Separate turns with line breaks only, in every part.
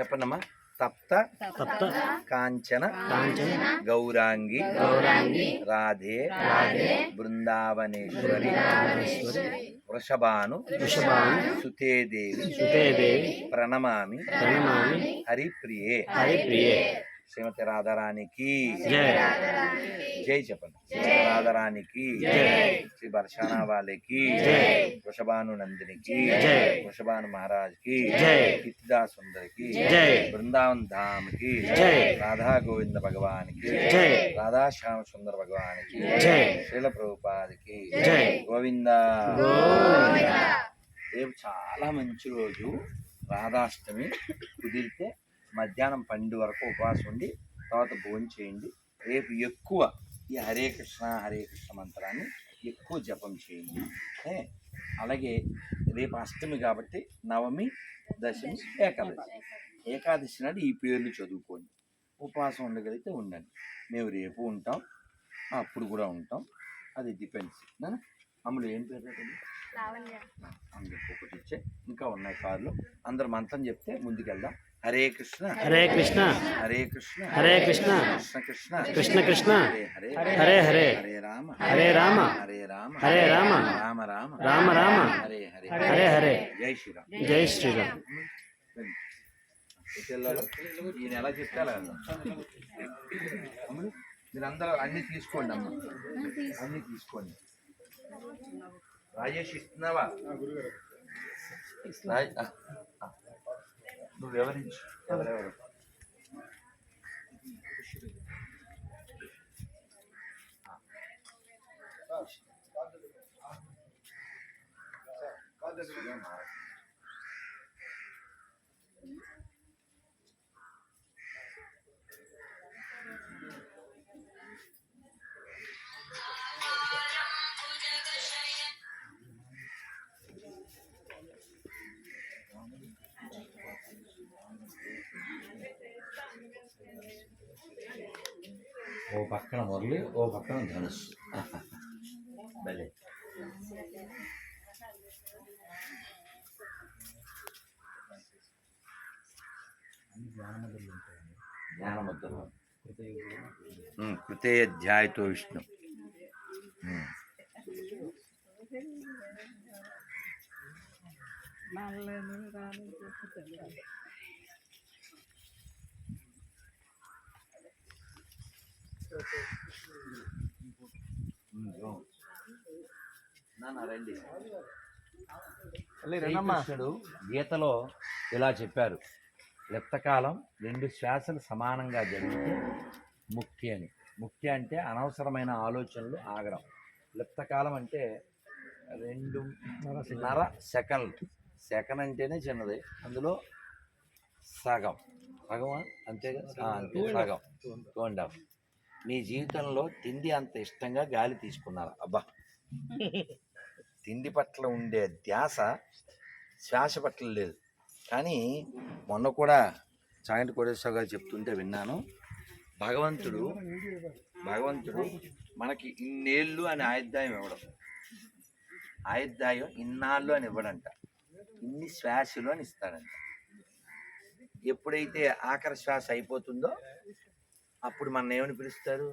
చెప్పండమ్మా. తప్త
తప్త
కాంచన
కాంచన
గౌరాంగి
గౌరాంగి
రాధే బృందావనేశ్వరి వృషభాను
వృషభాను
సుతేదేవి
సుతేదేవి
ప్రణమామి
ప్రణమామి
హరిప్రియే
హరిప్రియే
శ్రీమతి రాధారాణికి.
జయ
జై చెప్పండి. రాధారాణికి. శ్రీ బర్షానా వాళ్ళకి. వృషభాను నందినికి. వృషభాను మహారాజ్కి
జై.
కితిదా సుందరికి. బృందావన్ ధామ్కి
జై.
రాధా గోవింద భగవానికి. రాధా శ్యామ సుందర భగవానికి. శ్రీల ప్రభుపాదికి. గోవింద. రేపు చాలా మంచి రోజు. రాధాష్టమి కుదిరితే మధ్యాహ్నం పన్నెండు వరకు ఉపవాసం ఉండి తర్వాత భోజనం చేయండి. రేపు ఎక్కువ ఈ హరే కృష్ణ హరే కృష్ణ మంత్రాన్ని ఎక్కువ జపం చేయండి? అలాగే రేపు అష్టమి కాబట్టి నవమి దశమి ఏకాదశి. ఏకాదశి నాడు ఈ పేర్లు చదువుకోండి. ఉపవాసం ఉండగలిగితే ఉండండి. మేము రేపు ఉంటాం అప్పుడు కూడా ఉంటాం. అది డిపెండ్స్ అమ్ములు ఏం పేరు అందరికి ఒకటి ఇచ్చే. ఇంకా ఉన్నాయి కార్లు. అందరు మంత్రం చెప్తే ముందుకెళ్దాం. హరే కృష్ణ.
హరే కృష్ణ.
హరే కృష్ణ.
హరే కృష్ణ.
కృష్ణ కృష్ణ.
కృష్ణ కృష్ణ.
హరే హరే.
హరే
రామ.
హరే రామ.
హరే రామ.
హరే రామ.
రామ. రామ
రామ. రామ
హరే హరే.
హరే హరే.
జై శ్రీరామ్.
జై శ్రీరామ్?
ఈయన ఎలా చెప్తే అలా వెళ్దాం అమ్ములు, మీరందరూ అన్ని తీసుకోండి అమ్మ. అన్ని తీసుకోండి. రాజేష్ ఇస్తున్నావా? రాజ్- ఆ, ఆ. నువ్వు ఎవరించు ఎవరెవరు పక్కన మురళి ఓ పక్కన ధనుష్ భలే. జ్ఞానముద్రలు ఉమ్, కృతే అధ్యాయతో విష్ణు ఉమ్. ఉమ్, ఓ. నాన్న రండి శ్రీకృష్ణుడు గీతలో ఇలా చెప్పారు. లెప్తకాలం రెండు శ్వాసలు సమానంగా జరిగితే ముక్తి అని. ముక్తి అంటే అనవసరమైన ఆలోచనలు ఆగడం. లెప్తకాలం అంటే రెండు నర సెకండ్. సెకండ్ అంటేనే చిన్నది. అందులో సగం. ఆ, అంతే. సగం. టూ అండ్ హాఫ్ మీ జీవితంలో తిండి అంత ఇష్టంగా గాలి తీసుకున్నారు? అబ్బా! తిండి పట్ల ఉండే ధ్యాస శ్వాస పట్ల లేదు. కానీ మొన్న కూడా చాగంటి కోటేశ్వర గారు చెప్తుంటే విన్నాను. భగవంతుడు భగవంతుడు మనకి ఇన్నేళ్ళు అని ఆయుర్దాయం ఇవ్వడం. ఆయుర్దాయం ఇన్నాళ్ళు అని ఇవ్వడంట. ఇన్ని శ్వాసలు అని ఇస్తాడంట. ఎప్పుడైతే ఆఖరి శ్వాస అయిపోతుందో అప్పుడు మన ఏమని పిలుస్తారు?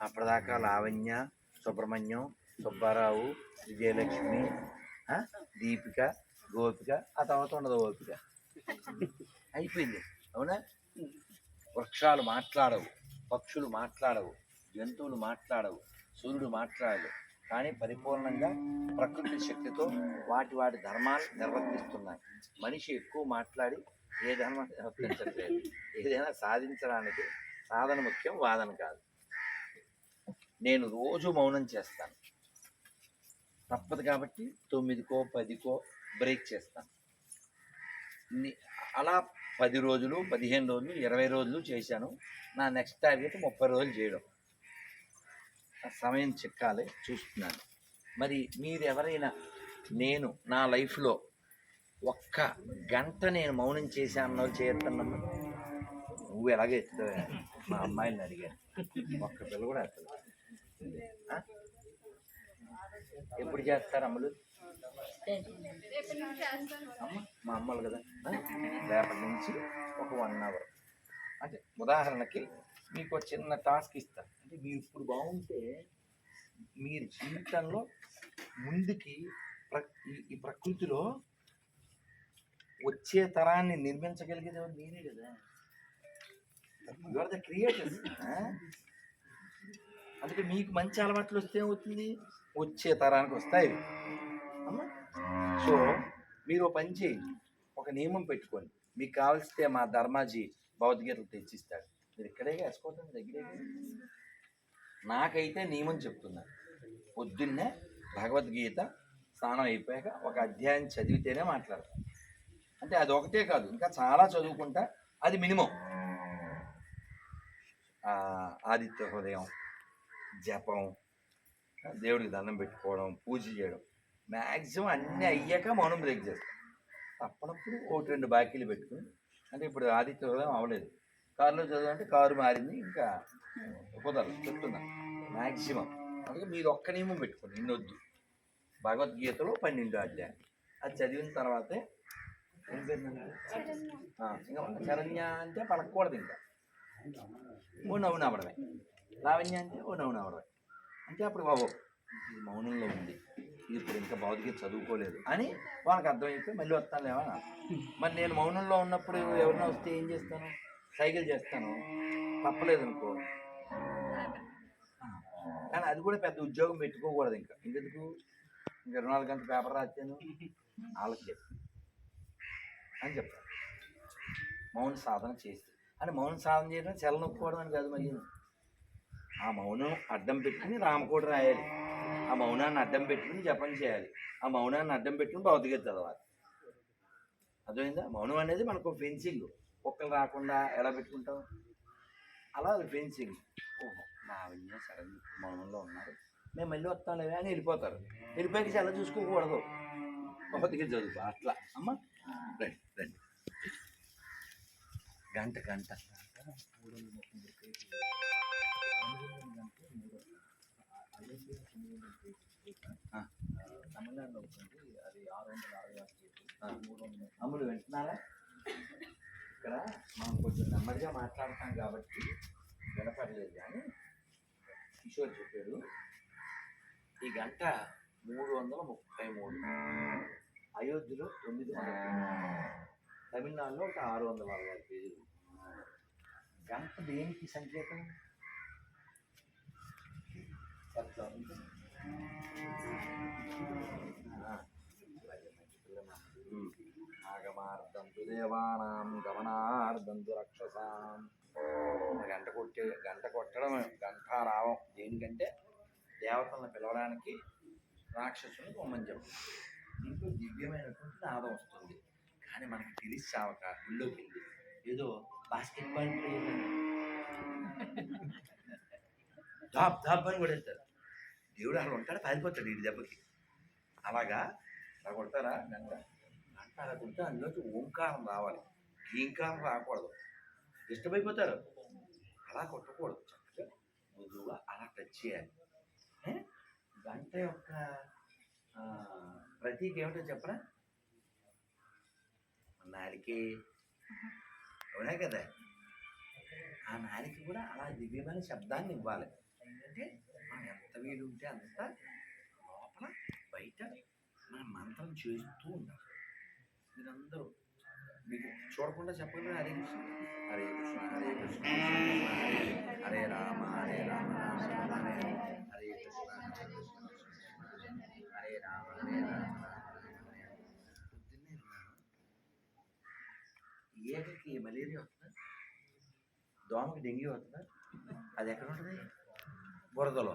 అప్పటిదాకా లావణ్య సుబ్రహ్మణ్యం సుబ్బారావు విజయలక్ష్మి దీపిక గోపిక ఆ తర్వాత ఉండదు ఓపిక అయిపోయింది. అవునా? వృక్షాలు మాట్లాడవు పక్షులు మాట్లాడవు జంతువులు మాట్లాడవు సూర్యుడు మాట్లాడదు కానీ పరిపూర్ణంగా ప్రకృతి శక్తితో వాటి వాటి ధర్మాలు నిర్వర్తిస్తున్నాయి. మనిషి ఎక్కువ మాట్లాడి ఏ ధర్మం నిర్వర్తించట్లేదు ఏదైనా సాధించడానికి సాధన ముఖ్యం వాదన కాదు. నేను రోజు మౌనం చేస్తాను. తప్పదు కాబట్టి తొమ్మిదికో పదికో బ్రేక్ చేస్తాను. అలా పది రోజులు పదిహేను రోజులు ఇరవై రోజులు చేశాను. నా నెక్స్ట్ టార్గెట్ ముప్పై రోజులు చేయడం. సమయం చిక్కాలి చూస్తున్నాను. మరి మీరెవరైనా నేను నా లైఫ్లో ఒక్క గంట నేను మౌనం చేశాను చేయొద్దన్నమ్మా నువ్వు ఎలాగే ఎత్తుతావు? మా అమ్మాయిని అడిగాను ఒక్క పిల్ల కూడా ఎత్తదు ఎప్పుడు చేస్తారు అమ్మలు? అమ్మ మా అమ్మలు కదా. రేపటి నుంచి ఒక వన్ అవర్ అంటే ఉదాహరణకి మీకు ఒక చిన్న టాస్క్ ఇస్తాను అంటే మీరు ఇప్పుడు బాగుంటే మీరు జీవితంలో ముందుకి ప్ర- ఈ ప్రకృతిలో వచ్చే తరాన్ని నిర్మించగలిగేది ఎవరు? కదా. యు ఆర్ ద క్రియేటర్స్ అందుకే మీకు మంచి అలవాట్లు వస్తే ఏమవుతుంది? వచ్చే తరానికి వస్తాయి. సో మీరు ఓ పని చేయండి ఒక నియమం పెట్టుకోండి. మీకు కావలిస్తే మా ధర్మాజీ భౌతికతలు తెచ్చిస్తాడు. మీరు ఇక్కడే వేసుకోవటం దగ్గరే నాకైతే నియమం చెప్తున్నారు పొద్దున్నే భగవద్గీత స్నానం అయిపోయాక ఒక అధ్యాయం చదివితేనే మాట్లాడతాను అంటే అది ఒకటే కాదు. ఇంకా చాలా చదువుకుంటా అది మినిమం. ఆదిత్య హృదయం జపం దేవుడికి దండం పెట్టుకోవడం పూజ చేయడం. మ్యాక్సిమం అన్నీ అయ్యాక మౌనం బ్రేక్ చేస్తాం. అప్పుడప్పుడు ఒకటి రెండు బాకీలు పెట్టుకుని అంటే ఇప్పుడు ఆదిత్య హృదయం అవ్వలేదు. కారులో అంటే కారు మారింది ఇంకా కుదరదు చెప్తున్నా. మ్యాక్సిమం అందుకే మీరు ఒక్క నియమం పెట్టుకోండి ఇన్నొద్దు భగవద్గీతలో పన్నెండు అధ్యాయం. అది చదివిన తర్వాతే ఇంకా శరణ్య అంటే పలకూడదు ఇంకా. ఓ నవ్వు నవ్వడమే లావణ్య అంటే ఓ నవ్వు నవ్వడమే అంటే అప్పుడు బాబు మౌనంలో ఉంది. ఇది ఇప్పుడు ఇంకా భౌతిక చదువుకోలేదు అని వాళ్ళకి అర్థమైపోయి మళ్ళీ వస్తాను లేవా మరి నేను మౌనంలో ఉన్నప్పుడు ఎవరైనా వస్తే ఏం చేస్తాను? సైకిల్ చేస్తాను. తప్పలేదు అనుకో కానీ అది కూడా పెద్ద ఉద్యోగం పెట్టుకోకూడదు ఇంకా. ఇంకెందుకు ఇంకా ఇరవై నాలుగు గంటల పేపర్ రాస్తాను వాళ్ళకి అని చెప్తారు మౌన సాధన చేసి అని మౌన సాధన చేయడం చెల నొక్కుకోవడం అని కాదు మళ్ళీ ఆ మౌనం అడ్డం పెట్టుకుని రామకోటి రాయాలి. ఆ మౌనాన్ని అడ్డం పెట్టుకుని జపం చేయాలి. ఆ మౌనాన్ని అడ్డం పెట్టుకుని భగవద్గీత చదవాలి. అర్థమైందా? మౌనం అనేది మనకు ఫెన్సింగ్ కుక్కలు రాకుండా ఎలా పెట్టుకుంటాం? అలా ఫెన్సింగ్ ఓహో నా విన్యాస సడన్ మౌనంలో ఉన్నారు. మేము మళ్ళీ వస్తాం లేవే అని వెళ్ళిపోతారు. వెళ్ళిపోయాక చాలా చూసుకోకూడదు. భౌతిక చదువు అట్లా. అమ్మ రండి రండి గంట గంట. ఆ. తమిళనాడులో ఉంటుంది అది ఆరు వందల అరవై ఆరు మూడు వందల అమ్ముడు వింటున్నారా? ఇక్కడ మనం కొంచెం నెమ్మదిగా మాట్లాడతాం కాబట్టి వినపడలేదు కానీ కిషోర్ చెప్పాడు. ఈ గంట మూడు వందల ముప్పై మూడు. అయోధ్యలో తొమ్మిది తమిళనాడులో ఒక ఆరు వందల అరవై పేజీలు. గంట దేనికి సంకేతం? చెప్తాం ఆగమార్థంతు దేవానాం గమనార్థంతు రక్షసాం. గంట కొట్టే గంట కొట్టడం గంటారావం. దేనికంటే దేవతలను పిలవడానికి రాక్షసుని పొమ్మని చెప్పు. దీంట్లో దివ్యమైనటువంటి నాదం వస్తుంది. కానీ మనకి తెలిసి చావక గుళ్ళోకి వెళ్ళి ఏదో బాస్కెట్ బాల్ ధాప్ ధాప్ అని కొడేస్తారు దేవుడు అలా ఉంటాడు పారిపోతాడు ఈ దెబ్బకి. అలాగా? అలా కొడతారా? గంట గంట అలా కొడితే అందులోకి ఓంకారం రావాలి. గీంకారం రాకూడదు. డిస్టర్బ్ అయిపోతారు అలా కొట్టకూడదు. చక్కగా మృదువుగా అలా టచ్ చేయాలి. గంట యొక్క ప్రతీక ఏమిటో చెప్పరా? నాలికి అవునా కదా? ఆ నాలికి కూడా అలా దివ్యమైన శబ్దాన్ని ఇవ్వాలి. ఏంటంటే మనం ఎంత వీలుంటే అంత లోపల బయట మన మంత్రం చేస్తూ ఉండాలి. మీరందరూ మీకు చూడకుండా చెప్పండి హరే కృష్ణ. హరే కృష్ణ హరే కృష్ణ హరే హరే, రామ హరే రామ రామ రామ హరే హరే, కృష్ణ హరే కృష్ణ కృష్ణ హరే రామ హరే రామ రామ రామ హరే హరే. పొద్దున్నే ఉన్నాను ఏకకి మలేరియా వస్తుందా? దోమకి డెంగ్యూ వస్తుందా? అది ఎక్కడ ఉంటుంది? బురదలో.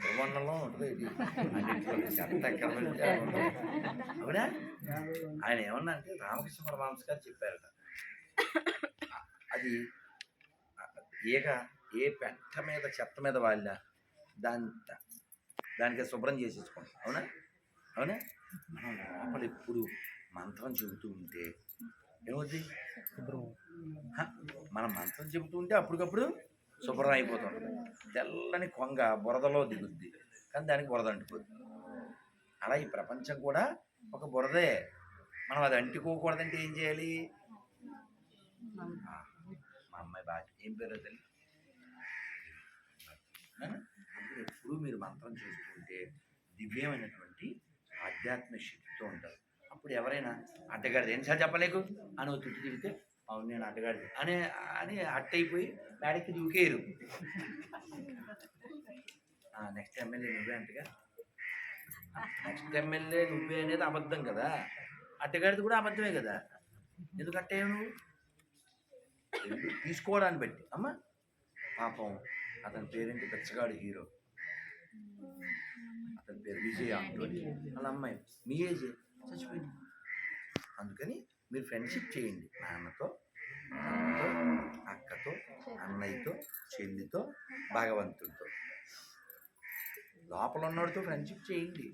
బ్రహ్మాండంలో ఉంటుంది ఇది. చెత్త ఎక్కడ ఉంటుంది. అవునా? ఆయన ఏమన్నా అంటే రామకృష్ణ పరమహంస గారు చెప్పారట. అది ఏక ఏ పెట్ట మీద చెత్త మీద వాళ్ళ దాని దానికి శుభ్రం చేసేసుకోండి అవునా? అవునా? మనం లోపల ఎప్పుడు మంత్రం చెబుతూ ఉంటే ఏమవుద్ది? మనం మంత్రం చెబుతూ ఉంటే అప్పటికప్పుడు శుభ్రం అయిపోతుంది. తెల్లని కొంగ బురదలో దిగుద్ది. కానీ దానికి బురద అంటుపోద్ది అలా ఈ ప్రపంచం కూడా ఒక బురదే. మనం అది అంటుకోకూడదంటే ఏం చేయాలి? మా అమ్మాయి బాగా ఏం పేరు తల్లి ఎప్పుడూ మీరు మంత్రం చేస్తుంటే దివ్యమైనటువంటి ఆధ్యాత్మిక శక్తితో ఉంటారు. ఇప్పుడు ఎవరైనా అడ్డగాడిది ఎన్నిసార్లు చెప్పలేకు? అని ఒక తిట్టి తిడితే అవును నేను అడ్డగాడిది. అని అని అట్టయిపోయి మేడకి దూకేరు నెక్స్ట్ ఎమ్మెల్యే నువ్వే అంటగా. నెక్స్ట్ ఎమ్మెల్యే నువ్వే అనేది అబద్ధం కదా. అట్టగాడిది కూడా అబద్ధమే కదా. ఎందుకు అట్టయ్యావు నువ్వు? తీసుకోవడాన్ని బట్టి. అమ్మ పాపం అతని పేరేంటి? పెచ్చగాడు హీరో. అతని పేరు విజయ్ ఆంటోని వాళ్ళ అమ్మాయి. మీ ఏజ్? చచ్చిపోయింది. అందుకని మీరు ఫ్రెండ్షిప్ చేయండి. నాన్నతో అక్కతో అన్నయ్యతో చెల్లితో భగవంతుడితో. లోపల ఉన్నవాడితో ఫ్రెండ్షిప్ చేయండి.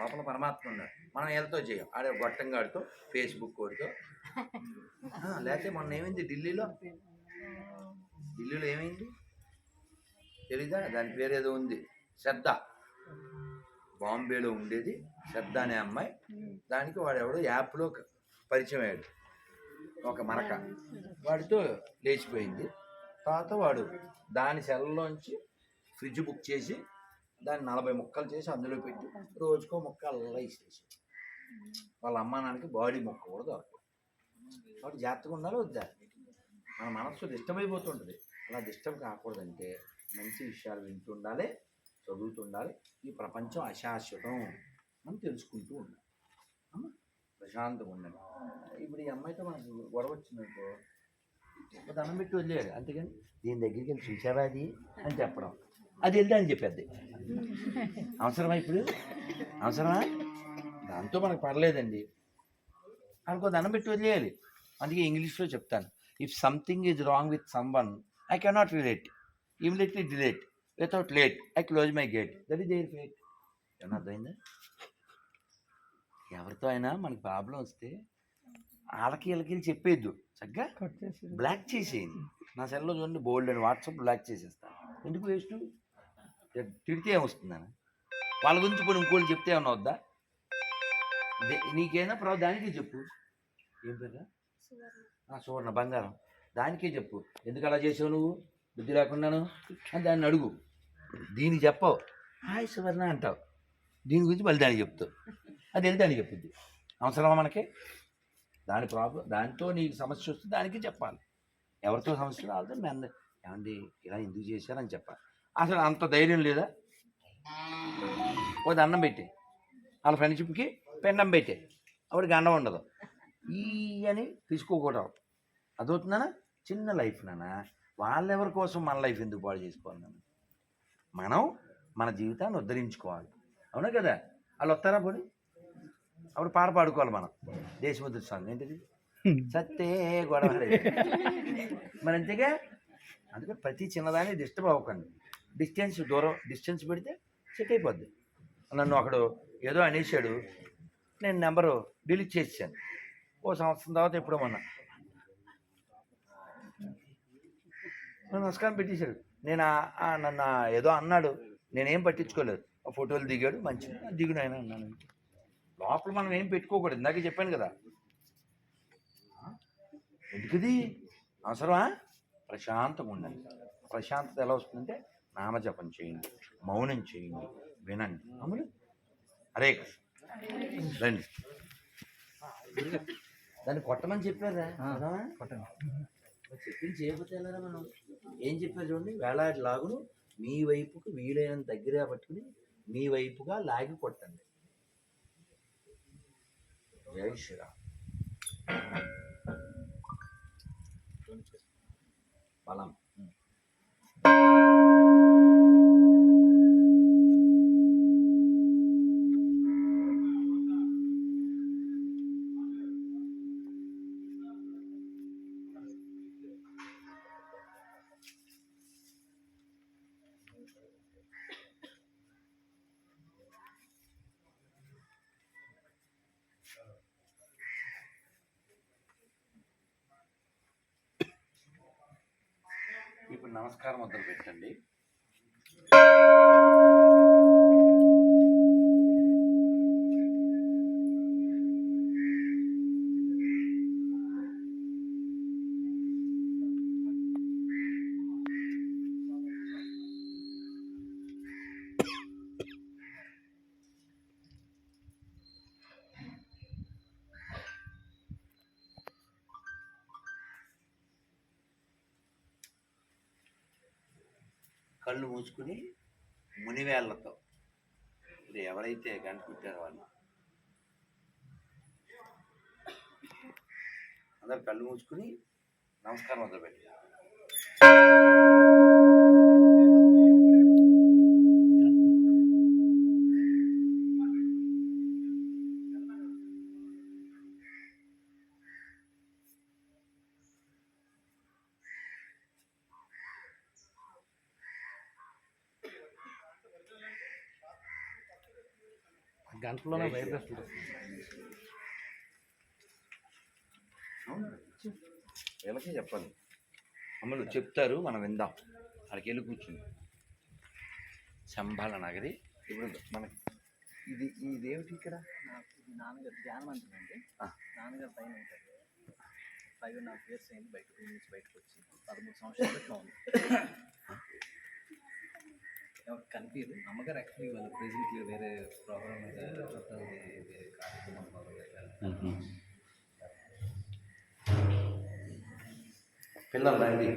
లోపల పరమాత్మ ఉన్నాడు మనం వీళ్ళతో చేయం. ఆడే గొట్టంగాడితో ఫేస్బుక్ వాడితో లేకపోతే మొన్న ఏమైంది ఢిల్లీలో? ఢిల్లీలో ఏమైంది? తెలీదా? దాని పేరు ఏదో ఉంది. శ్రద్ధ. బాంబేలో ఉండేది శ్రద్ధ అనే అమ్మాయి. దానికి వాడు ఎవడో యాప్లో పరిచయం అయ్యాడు. ఒక మరక వాడితో లేచిపోయింది. తర్వాత వాడు దాని సెల్లోంచి ఫ్రిడ్జ్ బుక్ చేసి దాన్ని నలభై ముక్కలు చేసి అందులో పెట్టి రోజుకో ముక్క అల్లా ఇచ్చేసి వాళ్ళ అమ్మా నాన్నకి బాడీ ముక్క కూడా దొరకదు. వాడు జాగ్రత్తగా ఉండాలి వద్దా? మన మనస్సు దిష్టమైపోతుంటుంది అలా దిష్టం కాకూడదంటే మంచి విషయాలు వింటుండాలి చదువుతుండాలి. ఈ ప్రపంచం అశాశ్వతం అని తెలుసుకుంటూ ఉండాలి. అమ్మ ప్రశాంతంగా ఉండాలి ఇప్పుడు ఈ అమ్మాయితో మనకు గొడవ వచ్చిందనుకో ఒక దండం పెట్టి వదిలేడు అంతేగాని దీని దగ్గరికి వెళ్ళి చూసావా అది అని చెప్పడం. అది వెళ్తే అని చెప్పేది అవసరమా ఇప్పుడు? అవసరమా? దాంతో మనకు పర్లేదండి. అనుకో దండం పెట్టి వదిలేయాలి. అందుకే ఇంగ్లీష్లో చెప్తాను. If something is wrong with someone I cannot relate immediately delete without late I close my gate that is their fate ఏమన్నా అర్థమైందా? ఎవరితో అయినా మనకి ప్రాబ్లం వస్తే వాళ్ళకి వీళ్ళకి వెళ్ళి చెప్పేద్దు చక్కగా బ్లాక్ చేసేయండి. నా సెల్లో చూడండి బోల్డ్ అని వాట్సాప్ బ్లాక్ చేసేస్తాను ఎందుకు వేస్ట్ తిడితే ఏమొస్తుందని వాళ్ళ గురించి పోయి ఇంకోళ్ళు చెప్తే ఏమన్నా వద్దా? నీకేనా ప్రభు దానికే చెప్పు. ఏం పేరు సువర్ణ. బంగారం. దానికే చెప్పు. ఎందుకు అలా చేసావు నువ్వు? బుద్ధి లేకున్నాను అని దాన్ని అడుగు. దీనికి చెప్పవు. హాయ్ సువర్ణ అంటావు. దీని గురించి మళ్ళీ దానికి చెప్తావు. అది వెళ్ళి దానికి చెప్పుద్ది అవసరమా మనకి? దాని ప్రాబ్లం దాంతో నీకు సమస్య వస్తే దానికి చెప్పాలి. ఎవరితో సమస్య రాదు మెంద ఏమండి ఇలా ఎందుకు చేశారని చెప్పాలి. అసలు అంత ధైర్యం లేదా? ఓ దండం పెట్టి. వాళ్ళ ఫ్రెండ్షిప్కి పెండం పెట్టే. అప్పటికి అండం ఉండదు. ఈ అని తీసుకోకూడదు. అదవుతుందనా? చిన్న లైఫ్ నానా? వాళ్ళెవరి కోసం మన లైఫ్ ఎందుకు పాడు చేసుకోవాలి నాన్న? మనం మన జీవితాన్ని ఉద్ధరించుకోవాలి. అవునా కదా? వాళ్ళు వస్తారా పోనీ? అప్పుడు పాట పాడుకోవాలి మనం. దేశముద్ర సాంగ్ ఏంటిది? సత్తే గొడవ మరి అంతేగా? అందుకే ప్రతి చిన్నదాన్ని డిస్టర్బ్ అవ్వకండి. డిస్టెన్స్ దూరం డిస్టెన్స్ పెడితే సెట్ అయిపోద్ది. నన్ను ఒకడు ఏదో అనేసాడు నేను నెంబరు డిలీట్ చేసాను ఓ సంవత్సరం తర్వాత ఎప్పుడో మొన్న. నమస్కారం పెట్టేశాడు. నేను? నన్ను ఏదో అన్నాడు. నేనేం పట్టించుకోలేదు. ఆ ఫోటోలు దిగాడు మంచిది. దిగుడు ఆయన అన్నాను లోపల మనం ఏం పెట్టుకోకూడదు. ఇందాక చెప్పాను కదా? ఎందుకది? అవసరమా? ప్రశాంతంగా ఉండండి. ప్రశాంతత ఎలా వస్తుందంటే నామజపం చేయండి మౌనం చేయండి వినండి. అమలు హరే కృష్ణ. రండి. దాన్ని కొట్టమని చెప్పారా? కొట్టమా మరి చెప్పింది చేయకపోతే ఎలారా మనం? ఏం చెప్పారు చూడండి వేలాడి లాగును మీ వైపుకు వీలైనంత దగ్గరగా పట్టుకుని మీ వైపుగా లాగి కొట్టండి. జై శ్రీరామ్. బలం. నమస్కారం మొదలు పెట్టండి కళ్ళు మూసుకుని మునివేళ్ళతో. ఇప్పుడు ఎవరైతే గంట కుట్టారో వాళ్ళు. అందరు కళ్ళు మూసుకుని నమస్కారం మొదలుపెట్టి
గంటలోనే వైబ్రేషన్
వీళ్ళకే చెప్పాలి. అమ్మలు చెప్తారు మనం విందాం. అక్కడికి వెళ్ళి కూర్చుంది. సంభాళ నగరి. ఇప్పుడు మనకి. ఇది ఇదేమిటి ఇక్కడ?
నాకు ఇది నాన్నగారు ధ్యానం అంటుందండి. నాన్నగారు పైన ఉంటారు. ఫైవ్ హాఫ్ ఇయర్స్ అయింది బయట నుంచి బయటకు వచ్చి పదమూడు సంవత్సరాలు ఉంది ఎవరికి కనిపించదు అమ్మగారు యాక్చువల్లీ వాళ్ళ ప్రెజెంట్గా వేరే ప్రోగ్రామ్ మీద చుట్టాలు వేరే కార్యక్రమం మొదలు పెట్టారు
పిల్లలు రండి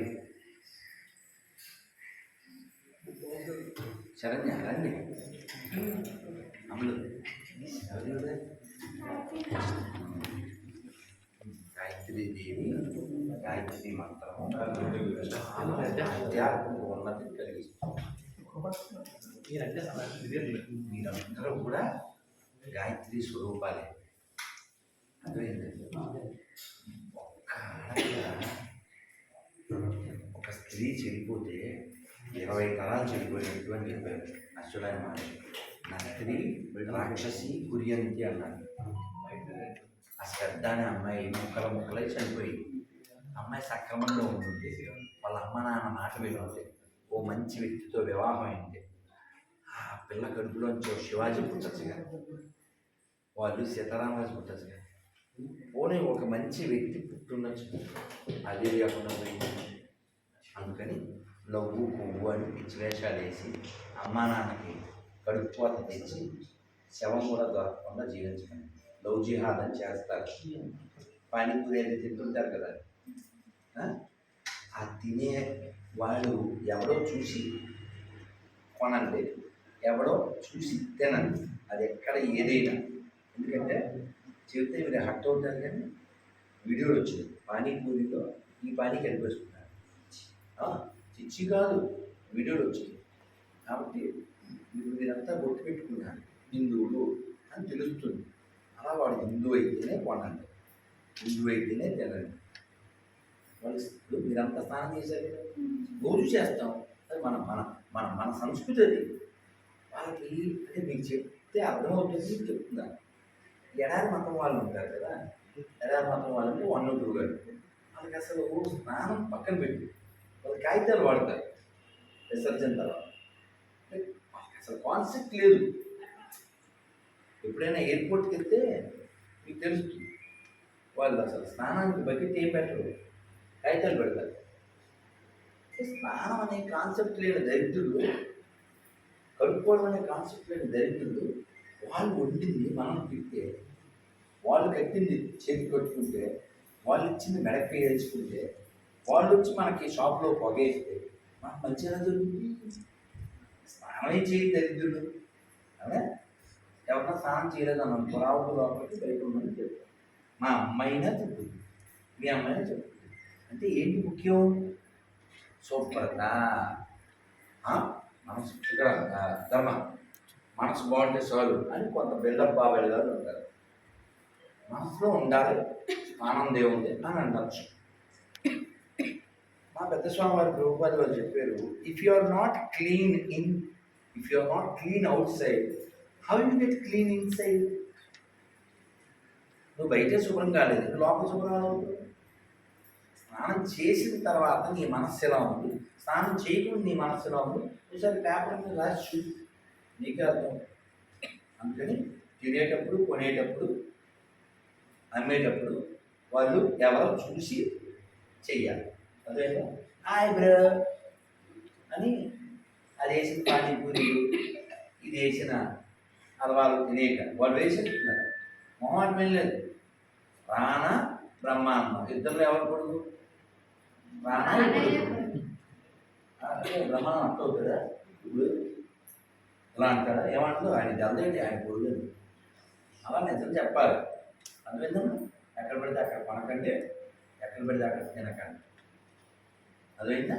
శరణ్య రండి అమలు ఎవరు? గాయత్రీ దేవి గాయత్రి మంత్రము ఆధ్యాత్మిక ఉన్నతి కలిగిస్తుంది మీరందరూ కూడా గాయత్రి స్వరూపాలే. అర్థమైంది? ఒక్క ఒక స్త్రీ చెడిపోతే ఇరవై తరాలు చెడిపోయినట్టు చెప్పారు అశ్వరాయ మహర్షి నా స్త్రీ రాక్షసి కురియంతి అన్నాడు. ఆ శ్రద్ధ అనే అమ్మాయి ముక్కల ముక్కలై చనిపోయింది. అమ్మాయి సక్రమంలో ఉంటుంది వాళ్ళ అమ్మ నాన్న మాట వినలేదు మంచి వ్యక్తితో వివాహం అయింది. ఆ పిల్ల కడుపులోంచి ఓ శివాజీ పుట్టచ్చుగా వాళ్ళు సీతారామరాజు పుట్టచ్చుగా పోనీ ఒక మంచి వ్యక్తి పుట్టుండొచ్చు. అదే కాకుండా పోయింది. అందుకని లవ్వు పువ్వు అని పిచ్చి వేషాలు వేసి అమ్మా నాన్నకి కడుపు కోత తెచ్చి శవం కూడా దొరకకుండా జీవించుకుని లవ్ జిహాద్ అని చేస్తారు. పానీపూరి అది తింటుంటారు కదా. ఆ తినే వాళ్ళు ఎవడో చూసి కొనండి ఎవడో చూసి తినండి. అది ఎక్కడ ఏదైనా. ఎందుకంటే చెబితే మీరు హట్ అవుతారు కానీ వీడియోలు వచ్చింది పానీపూరిలో ఈ పానీ కనిపిస్తున్నారు చిచ్చి కాదు వీడియోలు వచ్చింది కాబట్టి మీరు మీరంతా గుర్తుపెట్టుకున్నారు హిందువులు అని తెలుస్తుంది. అలా వాడు హిందూ అయితేనే కొనండి. హిందూ అయితేనే తినండి. వాళ్ళు ఇప్పుడు మీరంతా స్నానం చేశారు. రోజు చేస్తాం. అది మన మన మన మన సంస్కృతి అది. వాళ్ళకి అంటే మీకు చెప్తే అర్థమవుతుంది మీకు చెప్తున్నాను ఎడారి మతం వాళ్ళు ఉంటారు కదా ఎడారి మతం వాళ్ళు అంటే వన్ టూ గారు వాళ్ళకి అసలు స్నానం పక్కన పెట్టి. వాళ్ళు కాగితాలు వాడతారు. విసర్జన తర్వాత. అసలు కాన్సెప్ట్ లేదు. ఎప్పుడైనా ఎయిర్పోర్ట్కి వెళ్తే మీకు తెలుస్తుంది. వాళ్ళు అసలు స్నానానికి బకెట్ ఏం పెట్టరు. కాగితాలు పెడతారు. స్నానం అనే కాన్సెప్ట్ లేని దరిద్రులు కడుక్కోవడం అనే కాన్సెప్ట్ లేని దరిద్రులు వాళ్ళు వండింది మనం తింటే వాళ్ళు కట్టింది చేతి కట్టుకుంటే వాళ్ళు ఇచ్చింది మెడకి వేసుకుంటే వాళ్ళు వచ్చి మనకి షాప్లో పొగేస్తే మనకు మంచిగా జరుగుతుంది స్నానమే చేయి దరిద్రుడు. అదే ఎవరన్నా స్నానం చేయలేదన్న. పొరావుకు లోపలికి బయట ఉందని మా అమ్మాయినా చెప్తుంది మీ అమ్మాయినా చెప్తుంది. అంటే ఏంటి ముఖ్యం? శుభ్రత ఆ, మనసు ఇక్కడ ధర్మ. మనసు బాగుంటే చాలు అని కొంత బిల్డప్ బాబాయ్ గారు ఉంటారు. మనసులో ఉండాలి. ఆనందే ఉంది అని అనొచ్చు. మా పెద్ద స్వామి వారి ప్రభుపాది వారు చెప్పారు if you are not clean in if you are not clean outside how you get clean inside నువ్వు బయటే శుభ్రం కాలేదు. లోపల శుభ్రం కాదు. స్నానం చేసిన తర్వాత నీ మనస్సు ఎలా ఉంది? స్నానం చేయకుండా నీ మనస్సు ఎలా ఉంది? ఒకసారి పేపర్ మీద రాసి చూడు. నీకే అర్థం అందుకని తినేటప్పుడు కొనేటప్పుడు అమ్మేటప్పుడు వాళ్ళు ఎవరో చూసి చెయ్యాలి. అదే హాయ్ బ్రో. అని అది వేసిన పానీపూరీలు ఇది వేసిన అలవాలు తినేక వాళ్ళు వేసేస్తున్నారు మొహమాట లేదు రానా బ్రహ్మాండం. ఇద్దరు ఎవరు కొడుకు అదే బ్రహ్మాండం అర్థం అవుతుందా ఇప్పుడు ఇలా అంటాడా. ఏమంటుందో ఆయన జల్దేంటి ఆయన పొరుగు అలా నిజం చెప్పాలి. అర్థమైందమ్మా ఎక్కడ పడితే అక్కడ కొనకండి. ఎక్కడ పడితే అక్కడ తినకండి. అర్థమైందా?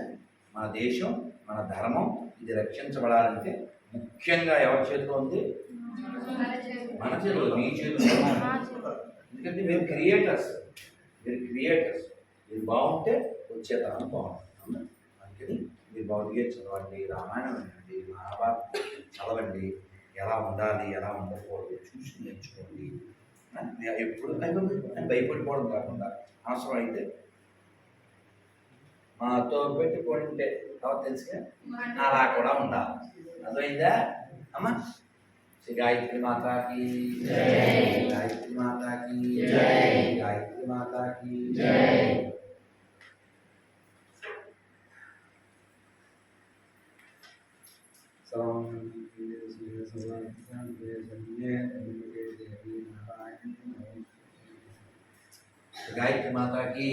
మన దేశం మన ధర్మం ఇది రక్షించబడాలంటే ముఖ్యంగా ఎవరి చేతిలో ఉంది? మన చేతిలో మీ చేతిలో ఎందుకంటే మీరు క్రియేటర్స్ మీరు క్రియేటర్స్ మీరు బాగుంటే వచ్చే తరం బాగుంటుంది? అందుకని మీరు భౌతిక చదవండి రామాయణం వినండి మహాభారతం చదవండి. ఎలా ఉండాలి ఎలా ఉండకూడదు చూసి నేర్చుకోండి. ఎప్పుడు భయపడి భయపడిపోవడం కాకుండా అవసరం అయితే మాతో పెట్టుకుంటే తర్వాత తెలుసుగా? అలా కూడా ఉండాలి. అర్థమైందా? అమ్మా. శ్రీ గాయత్రి మాతాకి. గాయత్రి మాతాకి. గాయత్రి మాతాకి. గాయత్రి మాతాకి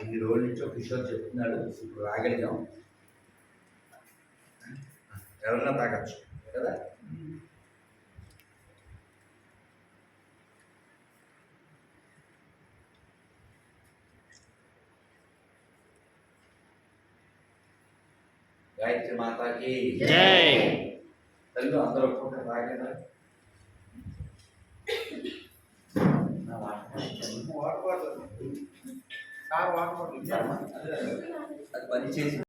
ఎన్ని రోజుల నుంచో కిషోర్ చెప్తున్నాడు ఇప్పుడు రాగలిగాం. ఎవరన్నా తాగచ్చు కదా? గాయత్రి మాతాకి.
జై.
తెలుగు అందరూ ఒక్కొక్క. Water bottle. అది పని చేసి